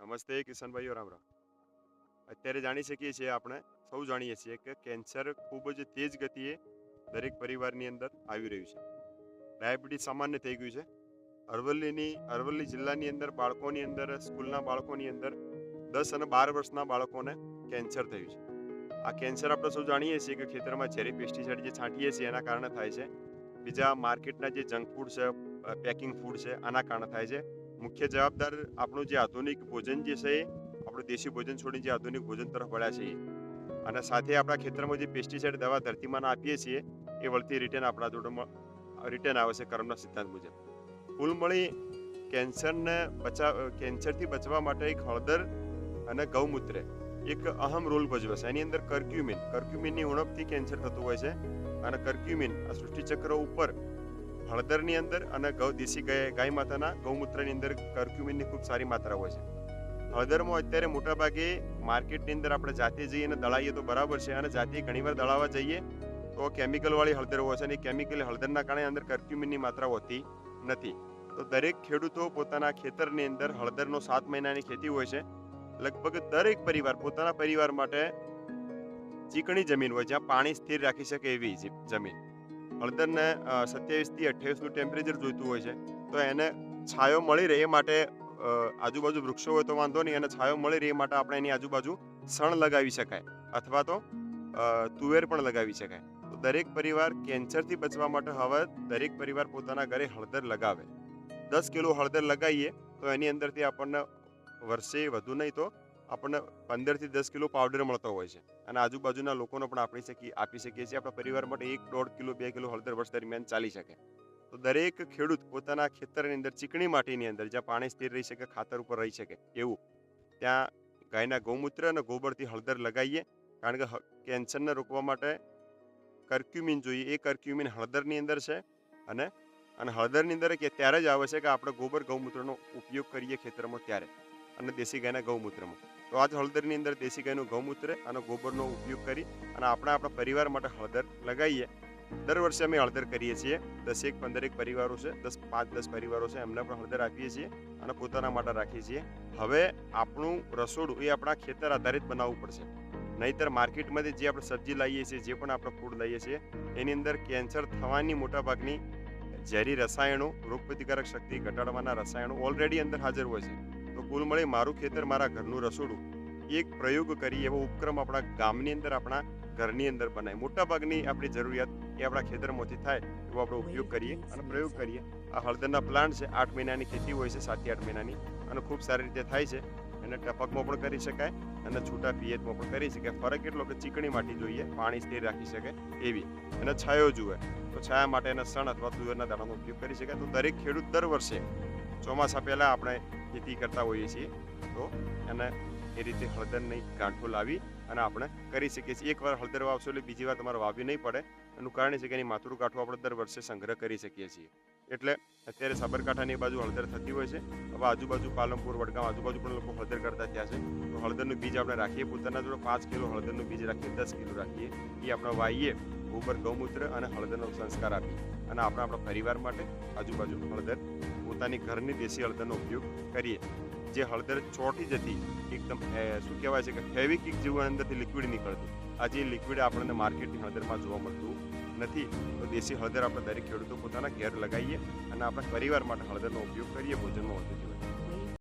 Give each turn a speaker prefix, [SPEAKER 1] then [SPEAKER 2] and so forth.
[SPEAKER 1] નમસ્તે, કિશનભાઈઓ, રામ રામ. અત્યારે જાણી શકીએ છીએ આપણે, સૌ જાણીએ છીએ કે કેન્સર ખૂબ જ તેજ ગતિએ દરેક પરિવારની અંદર આવી રહ્યું છે. ડાયાબિટીસ સામાન્ય થઈ ગયું છે. અરવલ્લીની, અરવલ્લી જિલ્લાની અંદર બાળકોની અંદર, સ્કૂલના બાળકોની અંદર દસ અને બાર વર્ષના બાળકોને કેન્સર થયું છે. આ કેન્સર આપણે સૌ જાણીએ છીએ કે ખેતરમાં ઝેરી પેસ્ટિસાઇડ જે છાંટીએ છીએ એના કારણે થાય છે. બીજા માર્કેટના જે જંક ફૂડ છે પેકિંગ ફૂડ છે, આના કારણે થાય છે. મુખ્ય જવાબદાર આપણું જે આધુનિક ભોજન જે છે, આપણું દેશી ભોજન છોડીને જે આધુનિક ભોજન તરફ વળ્યા છે. અને સાથે આપણા ખેતરમાં જે પેસ્ટિસાઇડ દવા ધરતીમાં આપીએ છીએ, એ વળતી રિટર્ન આપણા જોડે રિટર્ન આવે છે કર્મના સિદ્ધાંત મુજબ. કુલ મળી કેન્સરને બચાવ કેન્સરથી બચવા માટે એક હળદર અને ગૌમૂત્ર, એક અહમ રોલ ભજવે છે. એની અંદર કર્ક્યુમિન કર્ક્યુમિનની ઉણપથી કેન્સર થતું હોય છે. અને કર્ક્યુમિન આ સૃષ્ટિચક્ર ઉપર હળદરની અંદર અને ગૌ દેશી ગાય ગાય માતાના ગૌમૂત્રની અંદર કર્ક્યુમિનની ખૂબ સારી માત્રા હોય છે. હળદરમાં અત્યારે મોટાભાગે માર્કેટની અંદર આપણે જાતે જઈએ અને દળાઈએ તો બરાબર છે અને જાતે ઘણીવાર દળાવવા જઈએ તો કેમિકલવાળી હળદર હોય છે અને કેમિકલ હળદરના કારણે અંદર કર્ક્યુમિનની માત્રા હોતી નથી. તો દરેક ખેડૂતો પોતાના ખેતરની અંદર હળદરનો સાત મહિનાની ખેતી હોય છે. લગભગ દરેક પરિવાર પોતાના પરિવાર માટે ચીકણી જમીન હોય જ્યાં પાણી સ્થિર રાખી શકે એવી જમીન. હળદરને સત્યાવીસથી અઠ્યાવીસનું ટેમ્પરેચર જોઈતું હોય છે, તો એને છાયો મળી રહે એ માટે આજુબાજુ વૃક્ષો હોય તો વાંધો નહીં અને છાયો મળી રહે એ માટે આપણે એની આજુબાજુ સણ લગાવી શકાય, અથવા તો તુવેર પણ લગાવી શકાય. તો દરેક પરિવાર કેન્સરથી બચવા માટે હવે દરેક પરિવાર પોતાના ઘરે હળદર લગાવે. દસ કિલો હળદર લગાવીએ, તો એની અંદરથી આપણને વર્ષે વધુ નહીં તો આપણને પંદરથી દસ કિલો પાવડર મળતો હોય છે. અને આજુબાજુના લોકોનો પણ આપણી શકીએ આપી શકીએ છીએ. આપણા પરિવાર માટે એક દોઢ કિલો, બે કિલો હળદર વર્ષ દરમિયાન ચાલી શકે. તો દરેક ખેડૂત પોતાના ખેતરની અંદર, ચીકણી માટીની અંદર, જ્યાં પાણી સ્થિર રહી શકે, ખાતર ઉપર રહી શકે, એવું. ત્યાં ગાયના ગૌમૂત્ર અને ગોબરથી હળદર લગાવીએ. કારણ કે કેન્સરને રોકવા માટે કર્ક્યુમિન જોઈએ. એ કર્ક્યુમિન હળદરની અંદર છે. અને અને હળદરની અંદર કે, ત્યારે જ આવે છે કે આપણે ગોબર ગૌમૂત્રનો ઉપયોગ કરીએ ખેતરમાં ત્યારે. અને દેશી ગાયના ગૌમૂત્રમાં. તો આજ હળદરની અંદર દેશી ગાયનું ગૌમૂત્ર અને ગોબરનો ઉપયોગ કરી અને આપણે આપણા પરિવાર માટે હળદર લગાવીએ. દર વર્ષે અમે હળદર કરીએ છીએ. દસેક, પંદરેક પરિવારો છે, દસ, પાંચ, દસ પરિવારો છે, એમને પણ હળદર આપીએ છીએ અને પોતાના માટે રાખીએ છીએ. હવે આપણું રસોડું એ આપણા ખેતર આધારિત બનાવવું પડશે. નહીતર માર્કેટમાંથી જે આપણે સબ્જી લાવીએ છીએ, જે પણ આપણે ફૂડ લઈએ છીએ, એની અંદર કેન્સર થવાની મોટાભાગની ઝેરી રસાયણો રોગપ્રતિકારક શક્તિ ઘટાડવાના રસાયણો ઓલરેડી અંદર હાજર હોય છે. તો કુલ મળી મારું ખેતર મારા ઘરનું રસોડું. એક પ્રયોગ કરી એવો ઉપક્રમ આપણા ગામની અંદર આપણા ઘરની અંદર બનાય. મોટા ભાગની આપણી જરૂરિયાત એ આપણા ખેતરમાંથી થાય એવો આપણે ઉપયોગ કરીએ અને પ્રયોગ કરીએ. આ હળદરના પ્લાન્ટ છે આઠ મહિનાની ખેતી હોય છે સાતથી આઠ મહિનાની અને ખૂબ સારી રીતે થાય છે. એને ટપકમાં પણ કરી શકાય અને છૂટા પિયતમાં પણ કરી શકાય. ફરક એટલો કે ચીકણી માટી જોઈએ પાણી સ્થિર રાખી શકે એવી. અને છાયો જુએ. તો છાયા માટે એના સણ અથવા તુવેરના દાણાનો ઉપયોગ કરી શકાય. તો દરેક ખેડૂત દર વર્ષે ચોમાસા પહેલાં આપણે ખેતી કરતા હોઈએ છીએ. તો એને એ રીતે હળદરની ગાંઠો લાવી અને આપણે કરી શકીએ છીએ. એકવાર હળદર વાવશો એટલે બીજી વાર તમારે વાવવી નહીં પડે. એનું કારણ છે કે એની માથું કાઠું આપણે દર વર્ષે સંગ્રહ કરી શકીએ છીએ. એટલે અત્યારે સાબરકાંઠાની બાજુ હળદર થતી હોય છે. હવે આજુબાજુ પાલનપુર, વડગામ આજુબાજુ પણ લોકો હળદર કરતા થયા છે. તો હળદરનું બીજ આપણે રાખીએ. પોતાના જોડે પાંચ કિલો હળદરનું બીજ રાખીએ, દસ કિલો રાખીએ. એ આપણે વાઈએ ઉપર ગૌમૂત્ર અને હળદરનો સંસ્કાર આપીએ. અને આપણે આપણા પરિવાર માટે આજુબાજુ હળદર, પોતાની ઘરની દેશી હળદરનો ઉપયોગ કરીએ. જે હળદર ચોટી જતી, એકદમ શું કહેવાય છે કે ફેવિકિક જેવું અંદરથી લિક્વિડ નીકળતું. આ જે લિક્વિડ આપણને માર્કેટની હળદરમાં જોવા મળતું નથી. તો દેશી હળદર આપણે દરેક ખેડૂતો પોતાના ઘેર લગાવીએ અને આપણા પરિવાર માટે હળદરનો ઉપયોગ કરીએ ભોજનમાં વધુ